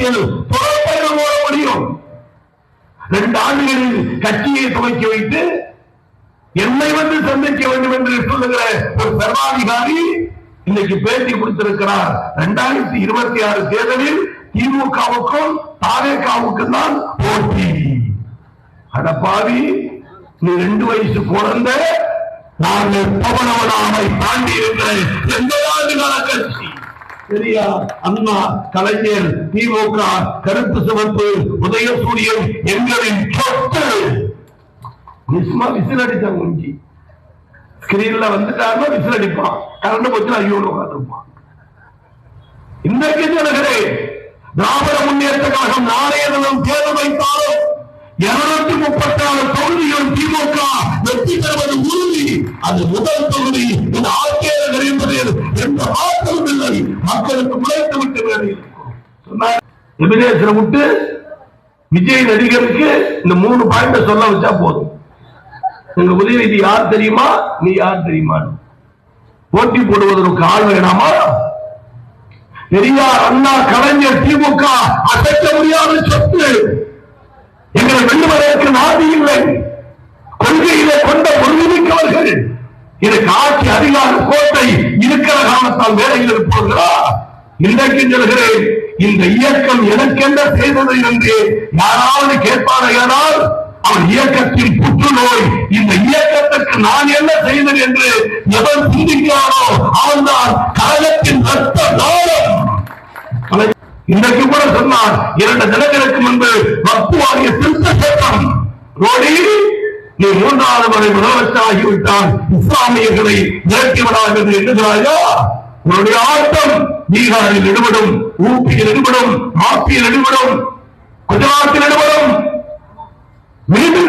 சட்டமன்றத்தில் புறப்பயணம் போட முடியும் ரெண்டு ஆண்டுகளில் கட்சியை துவக்கி வைத்து என்னை வந்து சந்திக்க வேண்டும் என்று சொல்லுகிற ஒரு சர்வாதிகாரி இன்னைக்கு பேட்டி கொடுத்திருக்கிறார். இரண்டாயிரத்தி இருபத்தி ஆறு தேர்தலில் திமுகவுக்கும் தாவேகாவுக்கும் தான் போட்டி அடப்பாவி நீ ரெண்டு வயசு குழந்தை நாங்கள் பவனவனாமை தாண்டி இருக்கிற எந்த சரியா அண்ணா கலைஞர் திமுக கருப்பு சிவப்பு உதயசூரியன் எங்களின் சொத்து. நிஸ்மா விசில் அடிச்சாங்க முஞ்சி. ஸ்கிரீன்ல வந்துட்டாருன்னா விசில் அடிப்பான். கரண்ட் போச்சு ஐயோ உட்காந்துருப்பான் இன்றைக்கு சொல்லுகிறேன் திராவிட முன்னேற்ற கழகம் நாளைய தினம் தேர்தல் வைத்தாலும் இருநூத்தி முப்பத்தி ஆறு தொகுதிகள் திமுக வெற்றி பெறுவது உறுதி. அது முதல் தொகுதி. சொன்னார் விட்டு விஜய் நடிகருக்கு இந்த மூணு பாயிண்ட சொல்ல வச்சா போதும். எங்க உதயநிதி யார் தெரியுமா? நீ யார் தெரியுமா? போட்டி போடுவதற்கு ஆள் வேணாமா? பெரியார் அண்ணா கலைஞர் திமுக அசைக்க முடியாத சொத்து. எங்களை வெல்லுவதற்கு நாதி இல்லை. கொள்கையிலே கொண்ட உறுதிமிக்கவர்கள் எனக்கு ஆட்சி அதிகார கோட்டை இருக்கிற காலத்தால் வேலையில் இருப்பவர்களா? இன்றைக்கு சொல்கிறேன். இந்த இயக்கம் எனக்கென்ன செய்தது என்று யாராவது கேட்பாரையானால் அவன் இயக்கத்தின் புற்றுநோய். இந்த இயக்கத்திற்கு நான் என்ன செய்தேன் என்று எவன் சிந்திக்கிறானோ அவன்தான் கழகத்தின் ரத்த நாளம் இன்றைக்கு கூட சொன்னார் இரண்டு தினங்களுக்கு முன்பு வக்பு வாரிய திருத்த சட்டம். ரோடி நீ மூன்றாவது முறை முதலமைச்சர் ஆகிவிட்டால் இஸ்லாமியர்களை விரட்டி விடாது என்று எண்ணுகிறாயா உன்னுடைய ஆட்டம். பீகாரில் ஈடுபடும் ஊபியில் ஈடுபடும் மாப்பியில் ஈடுபடும் குஜராத்தில் ஈடுபடும் மீண்டும்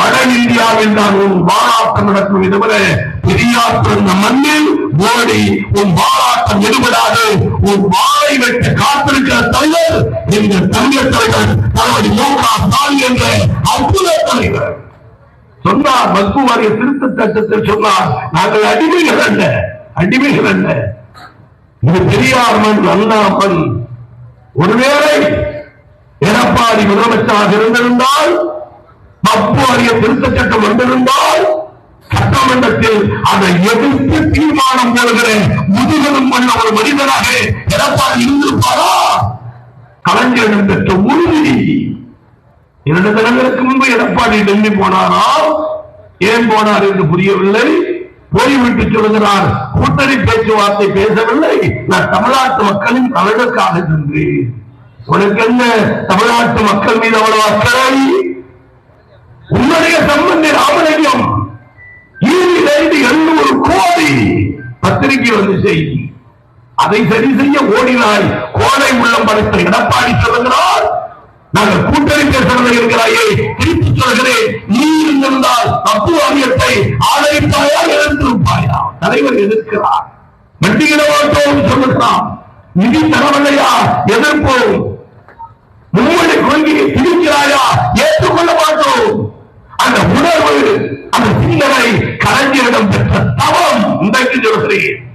வட இந்தியாவில் தான் உன் வாராட்டம் நடக்கும் இதுவரை பெரியார் மண்ணில் ஓடி உன் வாராட்டம் எடுபடாது உன் வாழை வெட்ட காத்திருக்கிற தலைவர் இந்த தமிழர் தலைவர் தளபதி மு க ஸ்டாலின் என்ற அற்புத தலைவர் சொன்னார். வக்பு வாரிய திருத்த சட்டத்தில் சொன்னார். நாங்கள் அடிமைகள் அல்ல அடிமைகள் அல்ல. இது பெரியார்மன் மண் அண்ணா ஒருவேளை எடப்பாடி முதலமைச்சராக இருந்திருந்தால் பப்பு அறிய திருத்த சட்டம் வந்திருந்தால் சட்டமன்றத்தில் அதை எதிர்த்து தீர்மானம் போடுகிற முதுகலும் உள்ள ஒரு மனிதனாக எடப்பாடி இருந்திருப்பாரா? கலைஞரிடம் பெற்ற உறுதி. இரண்டு தினங்களுக்கு முன்பு எடப்பாடி டெல்லி போனாரா? ஏன் போனார் என்று புரியவில்லை. போய்விட்டு சொல்கிறார் கூட்டணி பேச்சுவார்த்தை பேசவில்லை. நான் தமிழ்நாட்டு மக்களின் நலனுக்காக சென்றேன். உனக்கு என்ன? தமிழ்நாட்டு மக்கள் மீது அவ்வளவு அக்கறை? உன்னுடைய சம்பந்தி ராமலிங்கம் ஈரிலிருந்து எண்ணூறு கோடி பத்திரிகை வந்து செய்தி. அதை சரி செய்ய ஓடினாய். கோடை உள்ளம் படைத்த எடப்பாடி சொல்லுகிறார். நாங்கள் கூட்டணி பேசுறதை இருக்கிறாயே திருப்பி சொல்கிறேன். நீ இருந்திருந்தால் தப்பு வாரியத்தை ஆதரிப்பாயா எதிர்த்திருப்பாயா தலைவர் எதிர்க்கிறார் வட்டியிட மாட்டோம் சொல்லுகிறான். நிதி தரவில்லையா? எதிர்ப்போம் உங்களுடைய கொள்கையை திணிக்கிறாயா ஏற்றுக்கொள்ள மாட்டோம். அந்த உணர்வு அந்த சிந்தனை கலைஞரிடம் பெற்ற தவம். இன்றைக்கு சொல்கிறேன்